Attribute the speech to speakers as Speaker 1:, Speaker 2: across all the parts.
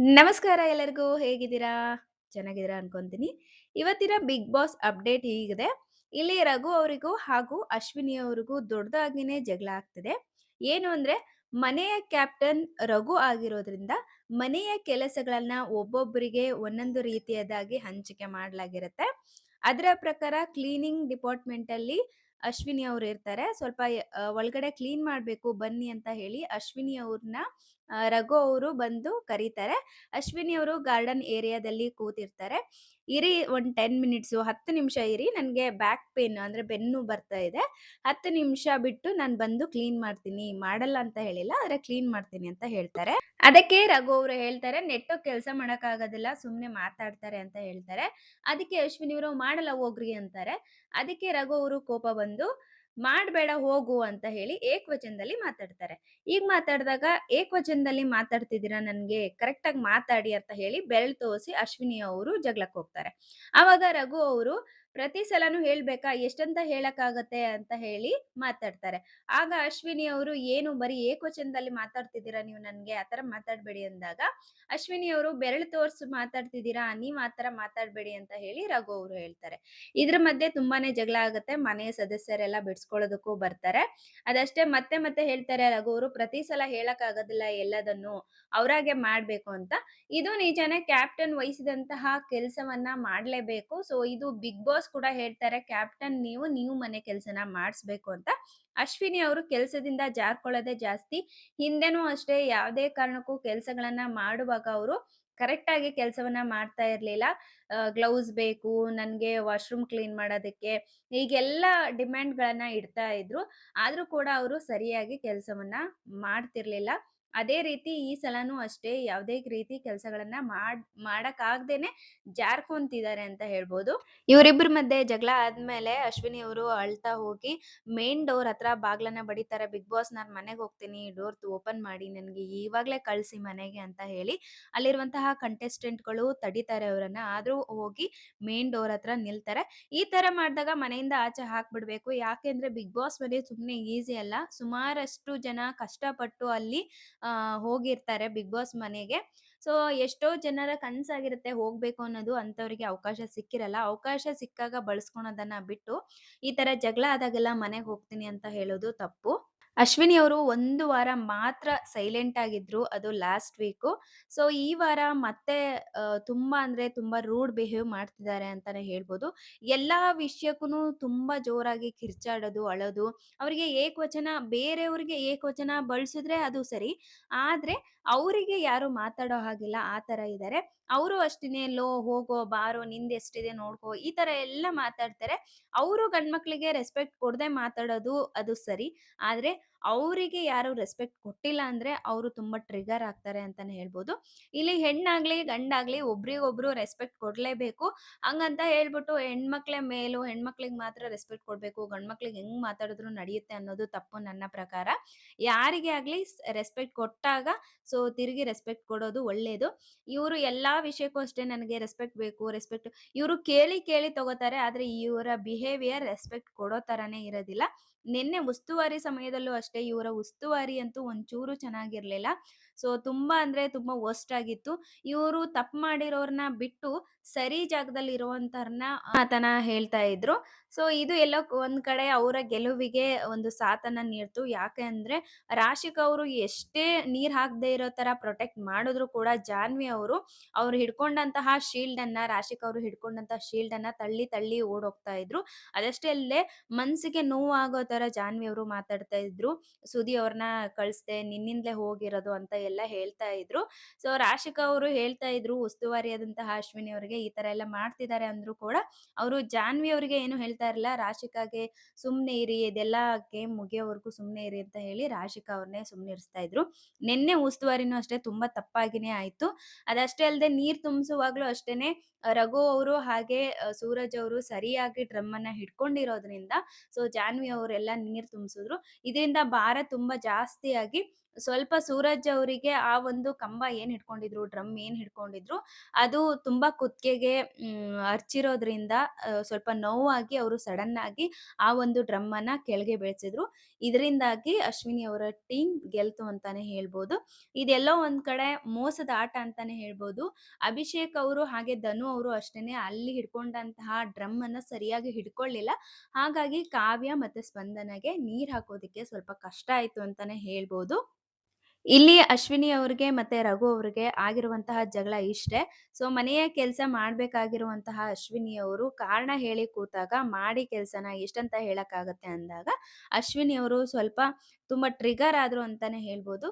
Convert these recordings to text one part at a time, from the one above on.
Speaker 1: ನಮಸ್ಕಾರ ಎಲ್ಲರಿಗೂ, ಹೇಗಿದ್ದೀರಾ? ಚೆನ್ನಾಗಿದ್ದೀರಾ ಅನ್ಕೊಂತೀನಿ. ಇವತ್ತಿನ ಬಿಗ್ ಬಾಸ್ ಅಪ್ಡೇಟ್ ಹೀಗಿದೆ. ಇಲ್ಲಿ ರಘು ಅವರಿಗೂ ಹಾಗೂ ಅಶ್ವಿನಿ ಅವರಿಗೂ ದೊಡ್ಡದಾಗಿನೇ ಜಗಳ ಆಗ್ತಿದೆ. ಏನು ಅಂದ್ರೆ, ಮನೆಯ ಕ್ಯಾಪ್ಟನ್ ರಘು ಆಗಿರೋದ್ರಿಂದ ಮನೆಯ ಕೆಲಸಗಳನ್ನ ಒಬ್ಬೊಬ್ಬರಿಗೆ ಒಂದೊಂದು ರೀತಿಯದಾಗಿ ಹಂಚಿಕೆ ಮಾಡಲಾಗಿರುತ್ತೆ. ಅದರ ಪ್ರಕಾರ ಕ್ಲೀನಿಂಗ್ ಡಿಪಾರ್ಟ್ಮೆಂಟ್ ಅಲ್ಲಿ ಅಶ್ವಿನಿ ಅವರು ಇರ್ತಾರೆ. ಸ್ವಲ್ಪ ಒಳಗಡೆ ಕ್ಲೀನ್ ಮಾಡ್ಬೇಕು ಬನ್ನಿ ಅಂತ ಹೇಳಿ ಅಶ್ವಿನಿ ಅವ್ರನ್ನ ರಘು ಅವರು ಬಂದು ಕರೀತಾರೆ. ಅಶ್ವಿನಿ ಅವರು ಗಾರ್ಡನ್ ಏರಿಯಾದಲ್ಲಿ ಕೂತಿರ್ತಾರೆ. "ಇರಿ ಒಂದ್ 10 ಮಿನಿಟ್ಸು 10 ನಿಮಿಷ ಇರಿ ನನಗೆ ಬ್ಯಾಕ್ ಪೇನ್ ಅಂದ್ರೆ ಬೆನ್ನು ಬರ್ತಾ ಇದೆ. 10 ನಿಮಿಷ ಬಿಟ್ಟು ನಾನು ಬಂದು ಕ್ಲೀನ್ ಮಾಡ್ತೀನಿ. ಮಾಡಲ್ಲ ಅಂತ ಹೇಳಿಲ್ಲ. ಆದರೆ ಕ್ಲೀನ್ ಮಾಡ್ತೀನಿ" ಅಂತ ಹೇಳ್ತಾರೆ. ಅದಕ್ಕೆ ರಘು ಅವರು ಹೇಳ್ತಾರೆ, ನೆಟ್ಟು ಕೆಲಸ ಮಾಡೋಕ್ಕಾಗೋದಿಲ್ಲ ಸುಮ್ಮನೆ ಮಾತಾಡ್ತಾರೆ" ಅಂತ ಹೇಳ್ತಾರೆ. ಅದಕ್ಕೆ ಅಶ್ವಿನಿ ಅವರು "ಮಾಡಲ್ಲ ಹೋಗ್ರಿ" ಅಂತಾರೆ. ಅದಕ್ಕೆ ರಘು ಅವರು ಕೋಪ ಬಂದು "ಮಾಡ್ಬೇಡ ಹೋಗು" ಅಂತ ಹೇಳಿ ಏಕವಚನದಲ್ಲಿ ಮಾತಾಡ್ತಾರೆ. ಈಗ ಮಾತಾಡಿದಾಗ ಏಕವಚನದಲ್ಲಿ ಮಾತಾಡ್ತಿದ್ದೀರಾ ನನ್ಗೆ ಕರೆಕ್ಟಾಗಿ ಮಾತಾಡಿ ಅಂತ ಹೇಳಿ ಬೆರಳು ತೋರಿಸಿ ಅಶ್ವಿನಿ ಅವರು ಜಗಳಕ್ಕೆ ಹೋಗ್ತಾರೆ. ಆವಾಗ ರಘು ಅವರು ಪ್ರತಿ ಸಲನು ಹೇಳ್ಬೇಕಾ ಎಷ್ಟಂತ ಹೇಳಕ್ಕಾಗತ್ತೆ ಅಂತ ಹೇಳಿ ಮಾತಾಡ್ತಾರೆ. ಆಗ ಅಶ್ವಿನಿ ಅವರು ಏನು ಬರೀ ಏಕವಚನದಲ್ಲಿ ಮಾತಾಡ್ತಿದ್ದೀರಾ ನೀವು ನನ್ಗೆ ಆ ತರ ಮಾತಾಡ್ಬೇಡಿ ಅಂದಾಗ, ಅಶ್ವಿನಿ ಅವರು ಬೆರಳು ತೋರ್ಸಿ ಮಾತಾಡ್ತಿದ್ದೀರಾ ನೀವ್ ಆ ತರ ಮಾತಾಡ್ಬೇಡಿ ಅಂತ ಹೇಳಿ ರಘು ಅವರು ಹೇಳ್ತಾರೆ. ಇದ್ರ ಮಧ್ಯೆ ತುಂಬಾನೇ ಜಗಳ ಆಗುತ್ತೆ. ಮನೆಯ ಸದಸ್ಯರೆಲ್ಲ ಬಿಡಿಸ್ಕೊಳ್ಳೋದಕ್ಕೂ ಬರ್ತಾರೆ. ಅದಷ್ಟೇ ಮತ್ತೆ ಮತ್ತೆ ಹೇಳ್ತಾರೆ ರಘು ಅವರು, ಪ್ರತಿ ಸಲ ಹೇಳಕ್ ಆಗೋದಿಲ್ಲ ಎಲ್ಲದನ್ನು ಅವರಾಗೆ ಮಾಡ್ಬೇಕು ಅಂತ. ಇದು ನಿಜಾನೇ ಕ್ಯಾಪ್ಟನ್ ವಹಿಸಿದಂತಹ ಕೆಲಸವನ್ನ ಮಾಡ್ಲೇಬೇಕು. ಸೊ, ಇದು ಬಿಗ್ ಬಾಸ್ ಕೂಡ ಹೇಳ್ತಾರೆ ಕ್ಯಾಪ್ಟನ್ ನೀವು, ನೀವು ಮನೆ ಕೆಲಸನ ಮಾಡಿಸ್ಬೇಕು ಅಂತ. ಅಶ್ವಿನಿ ಅವರು ಕೆಲಸದಿಂದ ಜಾರ್ಕೊಳ್ಳೋದೇ ಜಾಸ್ತಿ. ಹಿಂದೆನೂ ಅಷ್ಟೇ ಯಾವುದೇ ಕಾರಣಕ್ಕೂ ಕೆಲಸಗಳನ್ನ ಮಾಡುವಾಗ ಅವರು ಕರೆಕ್ಟ್ ಆಗಿ ಕೆಲಸವನ್ನ ಮಾಡ್ತಾ ಇರ್ಲಿಲ್ಲ. ಗ್ಲೌಸ್ ಬೇಕು, ನನ್ಗೆ ವಾಶ್‌ರೂಮ್ ಕ್ಲೀನ್ ಮಾಡೋದಕ್ಕೆ ಡಿಮ್ಯಾಂಡ್ ಡಿಮ್ಯಾಂಡ್‌ಗಳನ್ನ ಇಡ್ತಾ ಇದ್ರು. ಆದ್ರೂ ಕೂಡ ಅವರು ಸರಿಯಾಗಿ ಕೆಲಸವನ್ನ ಮಾಡ್ತಿರ್ಲಿಲ್ಲ. ಅದೇ ರೀತಿ ಈ ಸಲನೂ ಅಷ್ಟೇ ಯಾವುದೇ ರೀತಿ ಕೆಲಸಗಳನ್ನ ಮಾಡ್, ಮಾಡಕ್ಕಾಗ್ದೇನೆ ಜಾರ್ಕೊಂತಿದ್ದಾರೆ ಅಂತ ಹೇಳ್ಬೋದು. ಇವರಿಬ್ಬರ ಮಧ್ಯೆ ಜಗಳ ಆದ್ಮೇಲೆ ಅಶ್ವಿನಿ ಅವರು ಅಳ್ತಾ ಹೋಗಿ ಮೇನ್ ಡೋರ್ ಹತ್ರ ಬಾಗ್ಲನ್ನ ಬಡಿತಾರೆ. "ಬಿಗ್ ಬಾಸ್ ನಾನ್ ಮನೆಗೆ ಹೋಗ್ತೀನಿ. ಡೋರ್ ಓಪನ್ ಮಾಡಿ ನನಗೆ ಇವಾಗ್ಲೇ ಕಳ್ಸಿ ಮನೆಗೆ" ಅಂತ ಹೇಳಿ ಅಲ್ಲಿರುವಂತಹ ಕಂಟೆಸ್ಟೆಂಟ್‌ಗಳು ತಡೀತಾರೆ ಅವರನ್ನ. ಆದ್ರೂ ಹೋಗಿ ಮೇನ್ ಡೋರ್ ಹತ್ರ ನಿಲ್ತಾರೆ. ಈ ತರ ಮಾಡಿದಾಗ ಮನೆಯಿಂದ ಆಚೆ ಹಾಕ್ಬಿಡ್ಬೇಕು. ಯಾಕೆಂದ್ರೆ ಬಿಗ್ ಬಾಸ್ ಮನೆ ಸುಮ್ನೆ ಈಸಿ ಅಲ್ಲ. ಸುಮಾರಷ್ಟು ಜನ ಕಷ್ಟಪಟ್ಟು ಅಲ್ಲಿ ಹೋಗಿರ್ತಾರೆ ಬಿಗ್ ಬಾಸ್ ಮನೆಗೆ. ಸೊ, ಎಷ್ಟೋ ಜನರ ಕನ್ಸಾಗಿರುತ್ತೆ ಹೋಗ್ಬೇಕು ಅನ್ನೋದು. ಅಂಥವ್ರಿಗೆ ಅವಕಾಶ ಸಿಕ್ಕಿರಲ್ಲ. ಅವಕಾಶ ಸಿಕ್ಕಾಗ ಬಳಸ್ಕೊಳೋದನ್ನ ಬಿಟ್ಟು ಈ ತರ ಜಗಳ ಆದಾಗೆಲ್ಲ ಮನೆಗೆ ಹೋಗ್ತೀನಿ ಅಂತ ಹೇಳೋದು ತಪ್ಪು. ಅಶ್ವಿನಿ ಅವರು ಒಂದು ವಾರ ಮಾತ್ರ ಸೈಲೆಂಟ್ ಆಗಿದ್ರು. ಅದು ಲಾಸ್ಟ್ ವೀಕು. ಸೊ ಈ ವಾರ ಮತ್ತೆ ತುಂಬಾ ಅಂದ್ರೆ ತುಂಬಾ ರೂಡ್ ಬಿಹೇವ್ ಮಾಡ್ತಿದ್ದಾರೆ ಅಂತಾನೆ ಹೇಳ್ಬೋದು. ಎಲ್ಲಾ ವಿಷಯಕ್ಕೂನು ತುಂಬಾ ಜೋರಾಗಿ ಕಿರ್ಚಾಡೋದು, ಅಳೋದು. ಅವರಿಗೆ ಏಕವಚನ ಬೇರೆಯವ್ರಿಗೆ ಏಕವಚನ ಬಳಸಿದ್ರೆ ಅದು ಸರಿ. ಆದ್ರೆ ಅವರಿಗೆ ಯಾರು ಮಾತಾಡೋ ಹಾಗಿಲ್ಲ ಆ ತರ ಇದ್ದಾರೆ. ಅವರು ಅಷ್ಟೇನೆ "ಲೋ ಹೋಗೋ, ಬಾರೋ, ನಿಂದೆಷ್ಟಿದೆ ನೋಡ್ಕೋ" ಈ ತರ ಎಲ್ಲ ಮಾತಾಡ್ತಾರೆ. ಅವರು ಗಂಡ್ಮಕ್ಳಿಗೆ ರೆಸ್ಪೆಕ್ಟ್ ಕೊಡದೆ ಮಾತಾಡೋದು ಅದು ಸರಿ. ಆದ್ರೆ ಅವರಿಗೆ ಯಾರು ರೆಸ್ಪೆಕ್ಟ್ ಕೊಟ್ಟಿಲ್ಲ ಅಂದ್ರೆ ಅವರು ತುಂಬಾ ಟ್ರಿಗರ್ ಆಗ್ತಾರೆ ಅಂತಾನೆ ಹೇಳ್ಬೋದು. ಇಲ್ಲಿ ಹೆಣ್ಣಾಗ್ಲಿ, ಗಂಡಾಗ್ಲಿ ಒಬ್ರಿಗೊಬ್ರು ರೆಸ್ಪೆಕ್ಟ್ ಕೊಡ್ಲೇಬೇಕು. ಹಂಗಂತ ಹೇಳ್ಬಿಟ್ಟು ಹೆಣ್ಮಕ್ಳೇ ಮೇಲು, ಹೆಣ್ಮಕ್ಳಿಗೆ ಮಾತ್ರ ರೆಸ್ಪೆಕ್ಟ್ ಕೊಡ್ಬೇಕು, ಗಂಡ್ಮಕ್ಳಿಗೆ ಹೆಂಗ್ ಮಾತಾಡಿದ್ರು ನಡೆಯುತ್ತೆ ಅನ್ನೋದು ತಪ್ಪು ನನ್ನ ಪ್ರಕಾರ. ಯಾರಿಗೆ ಆಗ್ಲಿ ರೆಸ್ಪೆಕ್ಟ್ ಕೊಟ್ಟಾಗ ಸೊ ತಿರುಗಿ ರೆಸ್ಪೆಕ್ಟ್ ಕೊಡೋದು ಒಳ್ಳೇದು. ಇವರು ಎಲ್ಲಾ ವಿಷಯಕ್ಕೂ ಅಷ್ಟೇ ನನಗೆ ರೆಸ್ಪೆಕ್ಟ್ ಬೇಕು, ರೆಸ್ಪೆಕ್ಟ್ ಇವರು ಕೇಳಿ ಕೇಳಿ ತಗೋತಾರೆ. ಆದ್ರೆ ಇವರ ಬಿಹೇವಿಯರ್ ರೆಸ್ಪೆಕ್ಟ್ ಕೊಡೋ ತರಾನೇ ಇರೋದಿಲ್ಲ. ನಿನ್ನೆ ಉಸ್ತುವಾರಿ ಸಮಯದಲ್ಲೂ ಅಷ್ಟೇ ಇವರ ಉಸ್ತುವಾರಿ ಅಂತೂ ಒಂಚೂರು ಚೆನ್ನಾಗಿರ್ಲಿಲ್ಲ. ಸೊ ತುಂಬಾ ಅಂದ್ರೆ ತುಂಬಾ ವರ್ಸ್ಟ್ ಆಗಿತ್ತು. ಇವರು ತಪ್ಪು ಮಾಡಿರೋರ್ನ ಬಿಟ್ಟು ಸರಿ ಜಾಗದಲ್ಲಿ ಇರುವಂತರನ್ನ ಆತನ ಹೇಳ್ತಾ ಇದ್ರು. ಸೊ ಇದು ಎಲ್ಲ ಒಂದ್ ಕಡೆ ಅವರ ಗೆಲುವಿಗೆ ಒಂದು ಸಾಥನ್ನ ನೀಡ್ತು. ಯಾಕೆ ಅಂದ್ರೆ ರಾಶಿಕ್ ಅವರು ಎಷ್ಟೇ ನೀರ್ ಹಾಕ್ದೇ ಇರೋ ತರ ಪ್ರೊಟೆಕ್ಟ್ ಮಾಡಿದ್ರು ಕೂಡ ಜಾನ್ವಿ ಅವರು, ಅವ್ರು ಹಿಡ್ಕೊಂಡಂತಹ ಶೀಲ್ಡ್ ಅನ್ನ ರಾಶಿಕ್ ಅವರು ಹಿಡ್ಕೊಂಡಂತಹ ಶೀಲ್ಡ್ ಅನ್ನ ತಳ್ಳಿ ತಳ್ಳಿ ಓಡೋಗ್ತಾ ಇದ್ರು. ಅದಷ್ಟೇ ಅಲ್ಲೇ ಮನ್ಸಿಗೆ ನೋವಾಗೋ ತರ ಜಾನ್ವಿ ಅವರು ಮಾತಾಡ್ತಾ ಇದ್ರು. ಸುದಿ ಅವ್ರನ್ನ ಕಳಿಸ್ದೆ ನಿನ್ನಿಂದಲೇ ಹೋಗಿರೋದು ಅಂತ ಎಲ್ಲ ಹೇಳ್ತಾ ಇದ್ರು. ಸೊ ರಾಶಿಕಾ ಅವರು ಹೇಳ್ತಾ ಇದ್ರು, ಉಸ್ತುವಾರಿಯಾದಂತಹ ಅಶ್ವಿನಿ ಅವರಿಗೆ ಈ ತರ ಎಲ್ಲ ಮಾಡ್ತಿದ್ದಾರೆ ಅಂದ್ರು ಕೂಡ ಅವರು ಜಾನ್ವಿ ಅವರಿಗೆ ಏನು ಹೇಳ್ತಾ ಇರಲಿಲ್ಲ, ರಾಶಿಕಾಗೆ ಸುಮ್ನೆ ಇರಿ ಇದೆಲ್ಲ ಗೇಮ್ ಮುಗಿಯೋವರೆಗೂ ಸುಮ್ನೆ ಇರಿ ಅಂತ ಹೇಳಿ ರಾಶಿಕಾ ಅವ್ರನ್ನೇ ಸುಮ್ನಿರಿಸ್ತಾ ಇದ್ರು. ನಿನ್ನೆ ಉಸ್ತುವಾರಿನೂ ಅಷ್ಟೇ ತುಂಬಾ ತಪ್ಪಾಗಿನೇ ಆಯ್ತು. ಅದಷ್ಟೇ ಅಲ್ಲದೆ ನೀರ್ ತುಂಬಿಸುವಾಗ್ಲೂ ಅಷ್ಟೇನೆ ರಘು ಅವರು ಹಾಗೆ ಸೂರಜ್ ಅವರು ಸರಿಯಾಗಿ ಡ್ರಮ್ ಅನ್ನ ಹಿಡ್ಕೊಂಡಿರೋದ್ರಿಂದ, ಸೊ ಜಾನ್ವಿ ಅವರೆಲ್ಲ ನೀರ್ ತುಂಬಿಸಿದ್ರು ಇದರಿಂದ ಭಾರ ತುಂಬಾ ಜಾಸ್ತಿಯಾಗಿ ಸ್ವಲ್ಪ ಸೂರಜ್ ಅವರಿಗೆ ಆ ಒಂದು ಕಂಬ ಏನ್ ಹಿಡ್ಕೊಂಡಿದ್ರು, ಡ್ರಮ್ ಏನ್ ಹಿಡ್ಕೊಂಡಿದ್ರು, ಅದು ತುಂಬಾ ಕುತ್ತಿಗೆಗೆ ಅರ್ಚಿರೋದ್ರಿಂದ ಸ್ವಲ್ಪ ನೋವಾಗಿ ಅವರು ಸಡನ್ ಆಗಿ ಆ ಒಂದು ಡ್ರಮ್ ಅನ್ನ ಕೆಳಗೆ ಬೆಳೆಸಿದ್ರು. ಇದರಿಂದಾಗಿ ಅಶ್ವಿನಿ ಅವರ ಟೀಮ್ ಗೆಲ್ತು ಅಂತಾನೆ ಹೇಳ್ಬೋದು. ಇದೆಲ್ಲೋ ಒಂದ್ ಕಡೆ ಮೋಸದ ಆಟ ಅಂತಾನೆ ಹೇಳ್ಬೋದು. ಅಭಿಷೇಕ್ ಅವರು ಹಾಗೆ ಧನು ಅವರು ಅಷ್ಟೇನೆ ಅಲ್ಲಿ ಹಿಡ್ಕೊಂಡಂತಹ ಡ್ರಮ್ ಅನ್ನ ಸರಿಯಾಗಿ ಹಿಡ್ಕೊಳ್ಳಿಲ್ಲ. ಹಾಗಾಗಿ ಕಾವ್ಯ ಮತ್ತೆ ಸ್ಪಂದನಗೆ ನೀರ್ ಹಾಕೋದಿಕ್ಕೆ ಸ್ವಲ್ಪ ಕಷ್ಟ ಆಯ್ತು ಅಂತಾನೆ ಹೇಳ್ಬೋದು. ಇಲ್ಲಿ ಅಶ್ವಿನಿ ಅವ್ರಿಗೆ ಮತ್ತೆ ರಘು ಅವ್ರಿಗೆ ಆಗಿರುವಂತಹ ಜಗಳ ಇಷ್ಟೇ. ಸೊ ಮನೆಯ ಕೆಲಸ ಮಾಡ್ಬೇಕಾಗಿರುವಂತಹ ಅಶ್ವಿನಿ ಅವರು ಕಾರಣ ಹೇಳಿ ಕೂತಾಗ ಮಾಡಿ ಕೆಲ್ಸನ ಎಷ್ಟಂತ ಹೇಳಕ್ಕಾಗತ್ತೆ ಅಂದಾಗ, ಅಶ್ವಿನಿ ಅವರು ಸ್ವಲ್ಪ ತುಂಬಾ ಟ್ರಿಗರ್ ಆದ್ರು ಅಂತಾನೆ ಹೇಳ್ಬೋದು.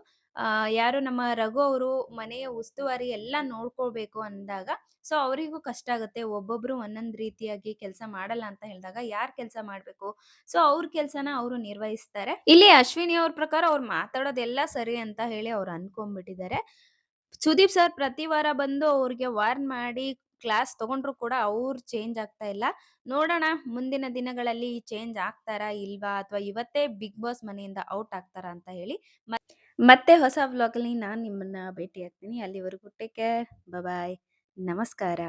Speaker 1: ಯಾರು ನಮ್ಮ ರಘು ಅವರು ಮನೆಯ ಉಸ್ತುವಾರಿ ಎಲ್ಲ ನೋಡ್ಕೋಬೇಕು ಅಂದಾಗ, ಸೊ ಅವರಿಗೂ ಕಷ್ಟ ಆಗುತ್ತೆ. ಒಬ್ಬೊಬ್ರು ಒಂದೊಂದು ರೀತಿಯಾಗಿ ಕೆಲಸ ಮಾಡಲ್ಲ ಅಂತ ಹೇಳಿದಾಗ ಯಾರ್ ಕೆಲಸ ಮಾಡ್ಬೇಕು? ಸೊ ಅವ್ರ ಕೆಲಸನ ಅವರು ನಿರ್ವಹಿಸ್ತಾರೆ. ಇಲ್ಲಿ ಅಶ್ವಿನಿ ಅವ್ರ ಪ್ರಕಾರ ಅವ್ರು ಮಾತಾಡೋದೆಲ್ಲ ಸರಿ ಅಂತ ಹೇಳಿ ಅವ್ರು ಅನ್ಕೊಂಡ್ಬಿಟ್ಟಿದ್ದಾರೆ. ಸುದೀಪ್ ಸರ್ ಪ್ರತಿ ವಾರ ಬಂದು ಅವ್ರಿಗೆ ವಾರ್ನ್ ಮಾಡಿ ಕ್ಲಾಸ್ ತಗೊಂಡ್ರು ಕೂಡ ಅವ್ರು ಚೇಂಜ್ ಆಗ್ತಾ ಇಲ್ಲ. ನೋಡೋಣ ಮುಂದಿನ ದಿನಗಳಲ್ಲಿ ಚೇಂಜ್ ಆಗ್ತಾರಾ ಇಲ್ವಾ? ಅಥವಾ ಇವತ್ತೇ ಬಿಗ್ ಬಾಸ್ ಮನೆಯಿಂದ ಔಟ್ ಆಗ್ತಾರಾ ಅಂತ ಹೇಳಿ. ಮತ್ ಮತ್ತೆ ಹೊಸ ವ್ಲಾಗಲ್ಲಿ ನಾನು ನಿಮ್ಮನ್ನ ಭೇಟಿ ಆಗ್ತೀನಿ. ಅಲ್ಲಿವರೆಗೂ ಟೇಕ್ ಕೇರ್. ಬಾಯ್. ನಮಸ್ಕಾರ.